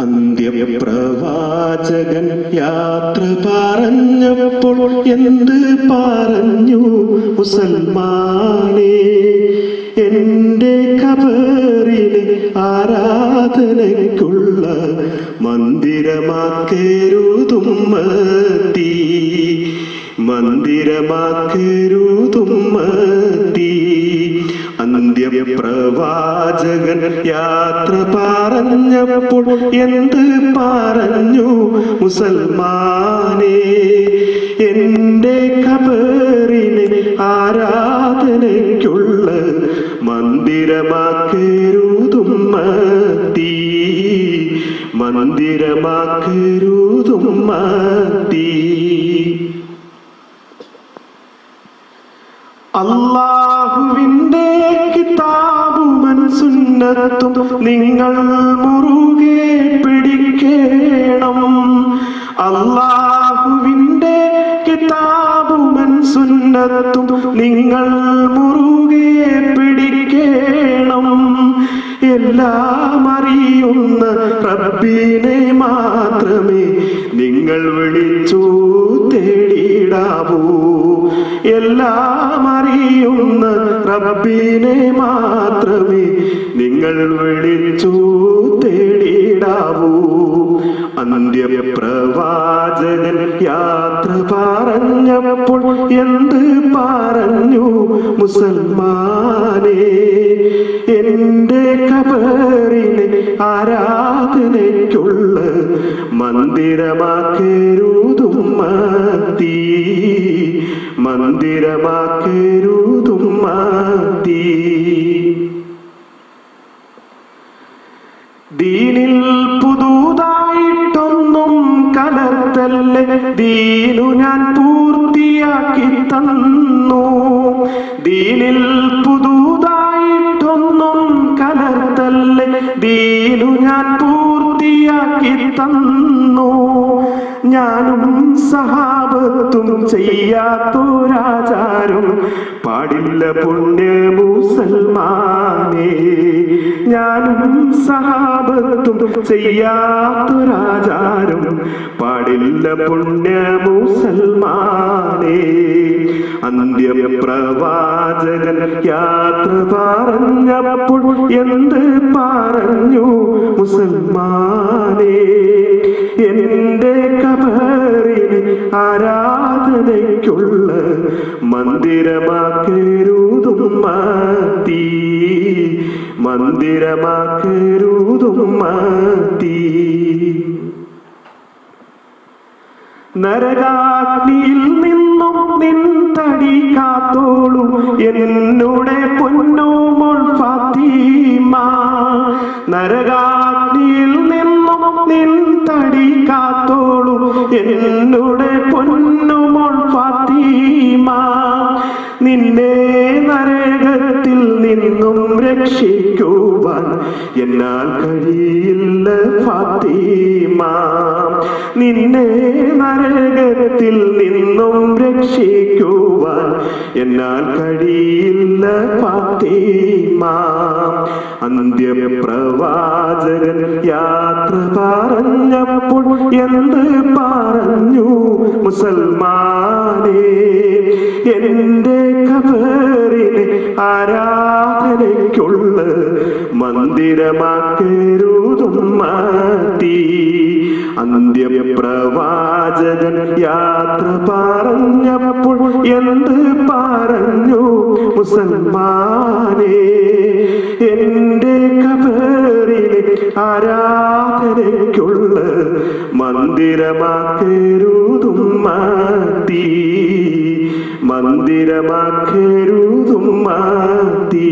അന്ത്യപ്രവാചകൻ യാത്ര പറഞ്ഞപ്പോൾ എന്ത് പറഞ്ഞു? മുസൽമാനെ എന്റെ കബറിനെ ആരാധനയ്ക്കുള്ള മന്ദിരമാക്കരുതുമ്മത്തി മന്ദിരമാക്കരുതുമ്മത്തി യാത്ര പറഞ്ഞപ്പോൾ എന്ത് പറഞ്ഞു? മുസൽമാനെ എന്റെ കബറിനെ ആരാധനയ്ക്കുള്ള മന്ദിരമാക്കരുതും മത്തി. മന്ദിരമാക്കരുതും മത്തി. അള്ളാഹുവിന്റെ കിതാബ് കിതാബുമൻ സുന്നത്തും നിങ്ങൾ മുറുകെ പിടിക്കേണം. അള്ളാഹുവിന്റെ കിതാബുമൻ സുന്നത്തും നിങ്ങൾ മുറുകെ പിടിക്കേണം. എല്ലാം അറിയുന്ന റബ്ബിനെ മാത്രമേ നിങ്ങൾ വിളിച്ചു തേടിയിടാവൂ എല്ലാം അറിയുന്ന റബ്ബിനെ മാത്രമേ നിങ്ങൾ വിളിച്ചു തേടിയിടാവൂ അന്ത്യപ്രവാചകൻ യാത്ര പറഞ്ഞപ്പോൾ എന്ത് പറഞ്ഞു? മുസൽമാനെ എന്റെ കബറിനെ ആരാധനയ്ക്കുള്ള മന്ദിരമാക്കരുതും മത്തി മന്ദിരമാക്കരുതും മത്തി ദീനിൽ പുതുതായിട്ടൊന്നും കലർത്തല്ലേ? ദീനു ഞാൻ പൂർത്തിയാക്കി തന്നു. ദീനിൽ പുതുതായിട്ടൊന്നും കലർത്തല്ലേ? ദീനു ഞാൻ പൂർത്തിയാക്കി തന്നു. ഞാനും സഹാബത്തും ചെയ്യാത്തൊരാചാരം. പാടില്ല പുണ്യ മുസൽമാനേ. ഞാനും സഹാബത്തും ചെയ്യാത്തൊരാചാരം. പാടില്ല പുണ്യ മുസൽമാനേ. അന്ത്യപ്രവാചകൻ യാത്ര പറഞ്ഞപ്പോൾ എന്ത് പറഞ്ഞു? മുസൽമാനേ എന്റെ ആരാധനയ്ക്കുള്ള മന്ദിരമാക്കരുതും മത്തി. മന്ദിരമാക്കരുതും മത്തി. നരകാഗ്നിയിൽ നിന്നും നിൻ തടി കാത്തോളൂ. എന്നുടെ പൊന്നോമോൾ ഫാത്തിമ. നരകാഗ്നിയിൽ നിന്നും നിൻ തടി കാത്തോളൂ എന്നുടെ പൊന്നുമോൾ ഫാത്തിമ നിന്നെ നരകത്തിൽ നിന്നും രക്ഷിക്കുവാൻ എന്നാൽ കഴിയില്ല ഫാത്തിമ. നിന്നെ നരകത്തിൽ നിന്നും രക്ഷിക്കുവാൻ എന്നാൽ കഴിയില്ല ഫാത്തിമ. അന്ത്യപ്രവാചകൻ യാത്ര പറഞ്ഞപ്പോൾ എന്ത് പറഞ്ഞു മുസൽമാനേ? എന്റെ കബറിനെ ആരാധനയ്ക്കുള്ള മന്ദിരമാക്കരുതും മാറ്റി. അന്ത്യപ്രവാചകൻ യാത്ര പറഞ്ഞപ്പോൾ എന്ത് പറഞ്ഞു മുസൽമാനേ? മന്ദിരമാക്കരുതും മാത്തി മന്ദിരമാക്കരുതും മത്തി